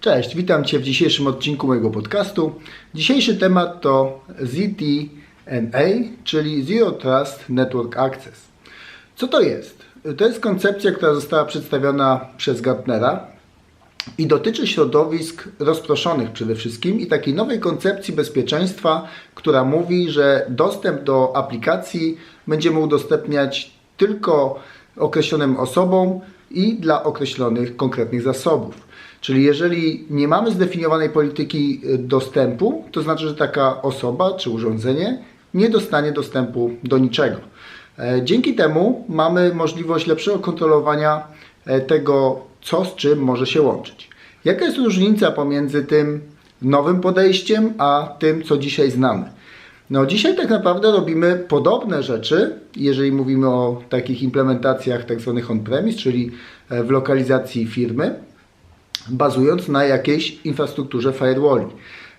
Cześć, witam Cię w dzisiejszym odcinku mojego podcastu. Dzisiejszy temat to ZTNA, czyli Zero Trust Network Access. Co to jest? To jest koncepcja, która została przedstawiona przez Gartnera i dotyczy środowisk rozproszonych przede wszystkim i takiej nowej koncepcji bezpieczeństwa, która mówi, że dostęp do aplikacji będziemy udostępniać tylko określonym osobom i dla określonych konkretnych zasobów. Czyli jeżeli nie mamy zdefiniowanej polityki y, dostępu, to znaczy, że taka osoba czy urządzenie nie dostanie dostępu do niczego. E, dzięki temu mamy możliwość lepszego kontrolowania e, tego, co z czym może się łączyć. Jaka jest różnica pomiędzy tym nowym podejściem, a tym, co dzisiaj znamy? No dzisiaj tak naprawdę robimy podobne rzeczy, jeżeli mówimy o takich implementacjach tak zwanych on-premise, czyli e, w lokalizacji firmy, bazując na jakiejś infrastrukturze firewalli.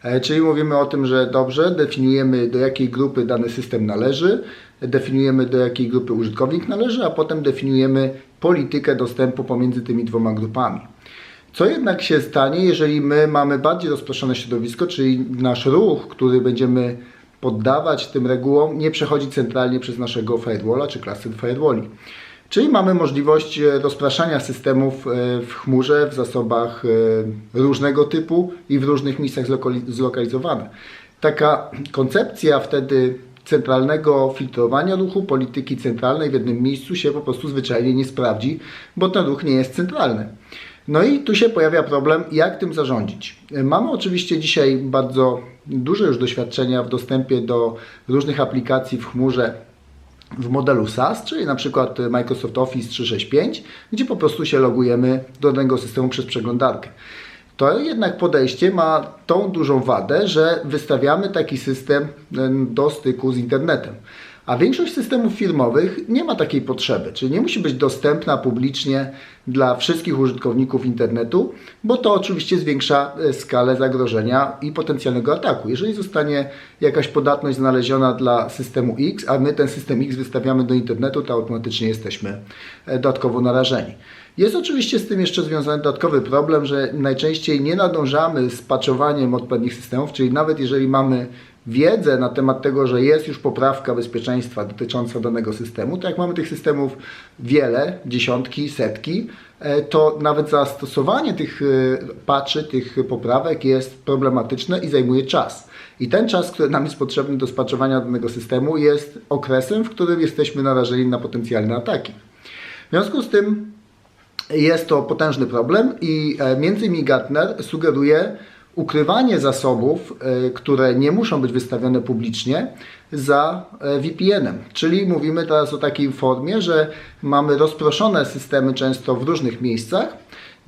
E, czyli mówimy o tym, że dobrze, definiujemy do jakiej grupy dany system należy, definiujemy do jakiej grupy użytkownik należy, a potem definiujemy politykę dostępu pomiędzy tymi dwoma grupami. Co jednak się stanie, jeżeli my mamy bardziej rozproszone środowisko, czyli nasz ruch, który będziemy poddawać tym regułom, nie przechodzi centralnie przez naszego firewalla czy cluster firewalli. Czyli mamy możliwość e, rozpraszania systemów e, w chmurze, w zasobach e, różnego typu i w różnych miejscach zlokalizowane. Taka koncepcja wtedy centralnego filtrowania ruchu, polityki centralnej w jednym miejscu się po prostu zwyczajnie nie sprawdzi, bo ten ruch nie jest centralny. No i tu się pojawia problem, jak tym zarządzić. Mamy oczywiście dzisiaj bardzo duże już doświadczenia w dostępie do różnych aplikacji w chmurze w modelu SaaS, czyli na przykład Microsoft Office 365, gdzie po prostu się logujemy do danego systemu przez przeglądarkę. To jednak podejście ma tą dużą wadę, że wystawiamy taki system do styku z internetem. A większość systemów firmowych nie ma takiej potrzeby, czyli nie musi być dostępna publicznie dla wszystkich użytkowników internetu, bo to oczywiście zwiększa e, skalę zagrożenia i potencjalnego ataku. Jeżeli zostanie jakaś podatność znaleziona dla systemu X, a my ten system X wystawiamy do internetu, to automatycznie jesteśmy e, dodatkowo narażeni. Jest oczywiście z tym jeszcze związany dodatkowy problem, że najczęściej nie nadążamy z patchowaniem odpowiednich systemów, czyli nawet jeżeli mamy wiedzę na temat tego, że jest już poprawka bezpieczeństwa dotycząca danego systemu, to jak mamy tych systemów wiele, dziesiątki, setki, e, to nawet zastosowanie tych e, patchy, tych poprawek jest problematyczne i zajmuje czas. I ten czas, który nam jest potrzebny do spaczowania danego systemu jest okresem, w którym jesteśmy narażeni na potencjalne ataki. W związku z tym jest to potężny problem i e, między innymi Gartner sugeruje, ukrywanie zasobów, e, które nie muszą być wystawione publicznie, za e, VPN-em. Czyli mówimy teraz o takiej formie, że mamy rozproszone systemy często w różnych miejscach.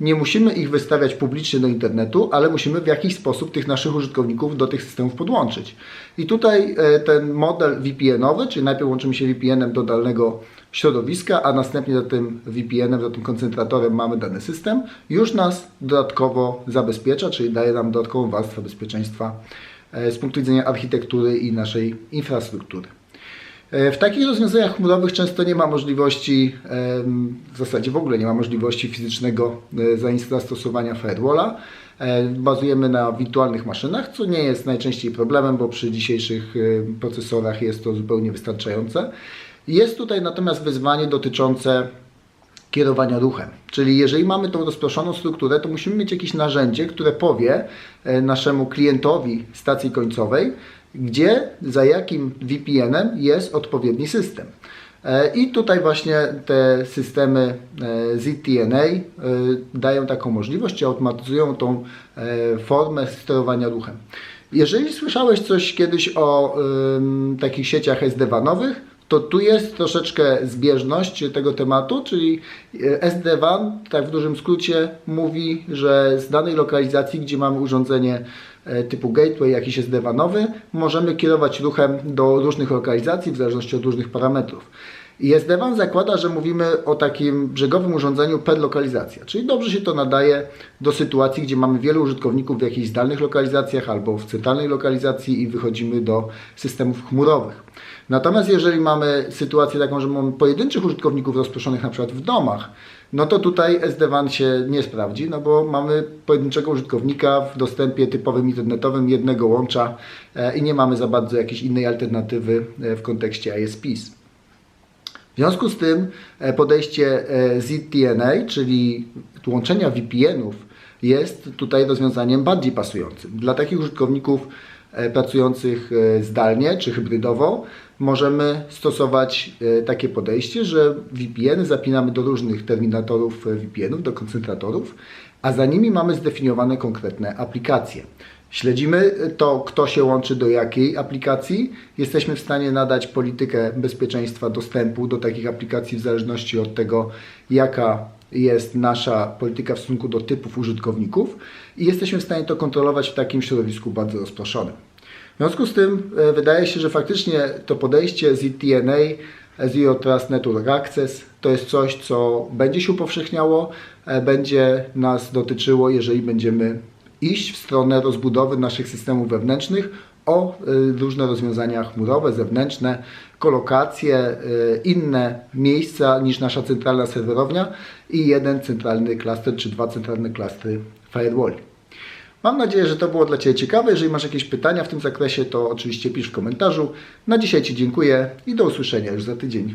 Nie musimy ich wystawiać publicznie do internetu, ale musimy w jakiś sposób tych naszych użytkowników do tych systemów podłączyć. I tutaj e, ten model VPN-owy, czyli najpierw łączymy się VPN-em do danego środowiska, a następnie za tym VPN-em, za tym koncentratorem mamy dany system, już nas dodatkowo zabezpiecza, czyli daje nam dodatkową warstwę bezpieczeństwa e, z punktu widzenia architektury i naszej infrastruktury. E, w takich rozwiązaniach chmurowych często nie ma możliwości, w zasadzie w ogóle nie ma możliwości fizycznego e, zastosowania firewalla. Bazujemy na wirtualnych maszynach, co nie jest najczęściej problemem, bo przy dzisiejszych procesorach jest to zupełnie wystarczające. Jest tutaj natomiast wyzwanie dotyczące kierowania ruchem. Czyli jeżeli mamy tą rozproszoną strukturę, to musimy mieć jakieś narzędzie, które powie e, naszemu klientowi stacji końcowej, gdzie, za jakim VPN-em jest odpowiedni system. E, I tutaj właśnie te systemy e, ZTNA dają taką możliwość, czy automatyzują tą formę sterowania ruchem. Jeżeli słyszałeś coś kiedyś o takich sieciach SD-WANowych, to tu jest troszeczkę zbieżność tego tematu, czyli e, SD-WAN, tak w dużym skrócie, mówi, że z danej lokalizacji, gdzie mamy urządzenie e, typu gateway, jakiś SD-WANowy, możemy kierować ruchem do różnych lokalizacji w zależności od różnych parametrów. I SD-WAN zakłada, że mówimy o takim brzegowym urządzeniu per lokalizacja, czyli dobrze się to nadaje do sytuacji, gdzie mamy wielu użytkowników w jakichś zdalnych lokalizacjach albo w centralnej lokalizacji i wychodzimy do systemów chmurowych. Natomiast jeżeli mamy sytuację taką, że mamy pojedynczych użytkowników rozproszonych na przykład w domach, no to tutaj SD-WAN się nie sprawdzi, no bo mamy pojedynczego użytkownika w dostępie typowym internetowym jednego łącza e, i nie mamy za bardzo jakiejś innej alternatywy e, w kontekście ISPs. W związku z tym e, podejście e, ZTNA, czyli łączenia VPN-ów, jest tutaj rozwiązaniem bardziej pasującym. Dla takich użytkowników e, pracujących e, zdalnie czy hybrydowo możemy stosować e, takie podejście, że VPN zapinamy do różnych terminatorów e, VPN-ów, do koncentratorów, a za nimi mamy zdefiniowane konkretne aplikacje. Śledzimy to, kto się łączy do jakiej aplikacji. Jesteśmy w stanie nadać politykę bezpieczeństwa dostępu do takich aplikacji w zależności od tego, jaka jest nasza polityka w stosunku do typów użytkowników i jesteśmy w stanie to kontrolować w takim środowisku bardzo rozproszonym. W związku z tym e, wydaje się, że faktycznie to podejście ZTNA, Zero Trust Network Access, to jest coś, co będzie się upowszechniało, e, będzie nas dotyczyło, jeżeli będziemy iść w stronę rozbudowy naszych systemów wewnętrznych o y, różne rozwiązania chmurowe, zewnętrzne, kolokacje, y, inne miejsca niż nasza centralna serwerownia i jeden centralny klaster czy dwa centralne klastry firewall. Mam nadzieję, że to było dla Ciebie ciekawe. Jeżeli masz jakieś pytania w tym zakresie, to oczywiście pisz w komentarzu. Na dzisiaj Ci dziękuję i do usłyszenia już za tydzień.